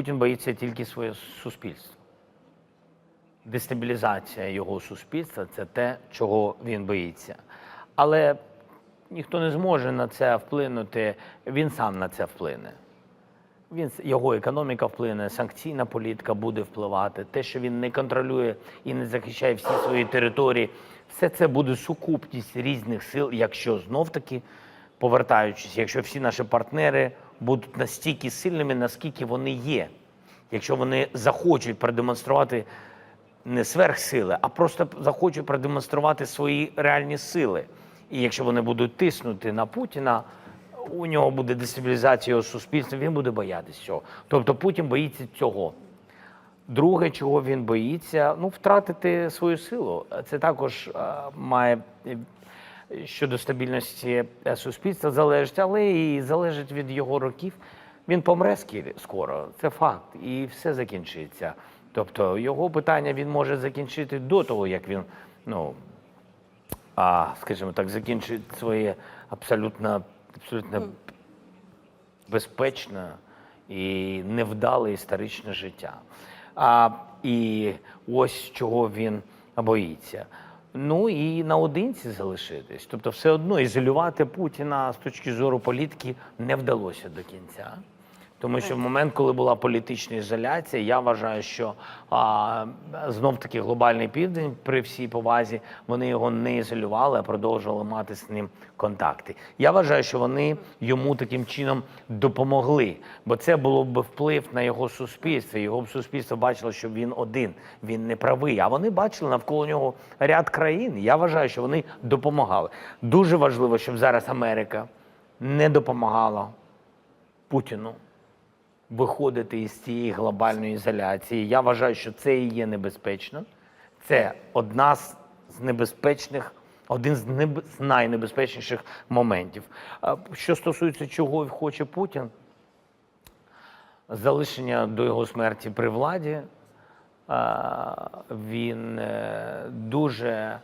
Путін боїться тільки своє суспільство. Дестабілізація його суспільства це те, чого він боїться. Але ніхто не зможе на це вплинути, він сам на це вплине. Він його економіка вплине, санкційна політика буде впливати. Те, що він не контролює і не захищає всі свої території, все це буде сукупність різних сил, якщо знов таки повертаючись, якщо всі наші партнери будуть настільки сильними, наскільки вони є, якщо вони захочуть продемонструвати не сверхсили, а просто захочуть продемонструвати свої реальні сили. І якщо вони будуть тиснути на Путіна, у нього буде дестабілізація суспільства, він буде боятися цього. Тобто Путін боїться цього. Друге, чого він боїться, ну, втратити свою силу. Це також е, має щодо стабільності е, суспільства залежить, але і залежить від його років. Він помре скоро, це факт, і все закінчиться. Тобто його питання він може закінчити до того, як він, ну, а, скажімо так, закінчить своє абсолютно, абсолютно безпечне і невдале історичне життя. А, і ось чого він боїться. Ну і наодинці залишитись. Тобто, все одно ізолювати Путіна з точки зору політики не вдалося до кінця. Тому що в момент, коли була політична ізоляція, я вважаю, що а, знов таки глобальний південь, при всій повазі, вони його не ізолювали, а продовжували мати з ним контакти. Я вважаю, що вони йому таким чином допомогли, бо це було б вплив на його суспільство. Його б суспільство бачило, що він один, він не правий. А вони бачили навколо нього ряд країн. Я вважаю, що вони допомагали. Дуже важливо, щоб зараз Америка не допомагала Путіну виходити із цієї глобальної ізоляції. Я вважаю, що це і є небезпечно. Це одна з небезпечних, один з, неб... з найнебезпечніших моментів. Що стосується чого хоче Путін, залишення до його смерті при владі. Він е, дуже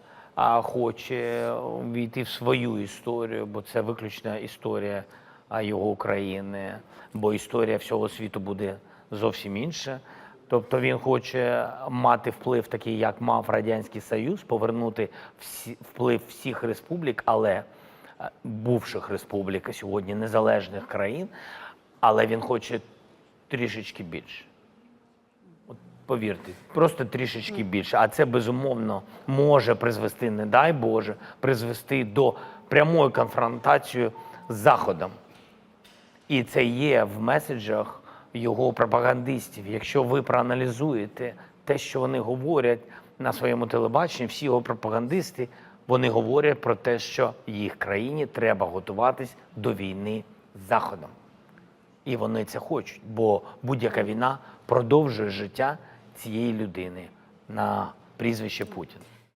хоче війти в свою історію, бо це виключна історія а, його України, бо історія всього світу буде зовсім інша. Тобто він хоче мати вплив такий, як мав Радянський Союз, повернути всі, вплив всіх республік, але е, бувших республік, а сьогодні незалежних країн, але він хоче трішечки більше. От повірте, просто трішечки більше. А це безумовно може призвести, не дай Боже, призвести до прямої конфронтації з Заходом. І це є в меседжах його пропагандистів. Якщо ви проаналізуєте те, що вони говорять на своєму телебаченні, всі його пропагандисти, вони говорять про те, що їх країні треба готуватись до війни з Заходом. І вони це хочуть, бо будь-яка війна продовжує життя цієї людини на прізвище Путін.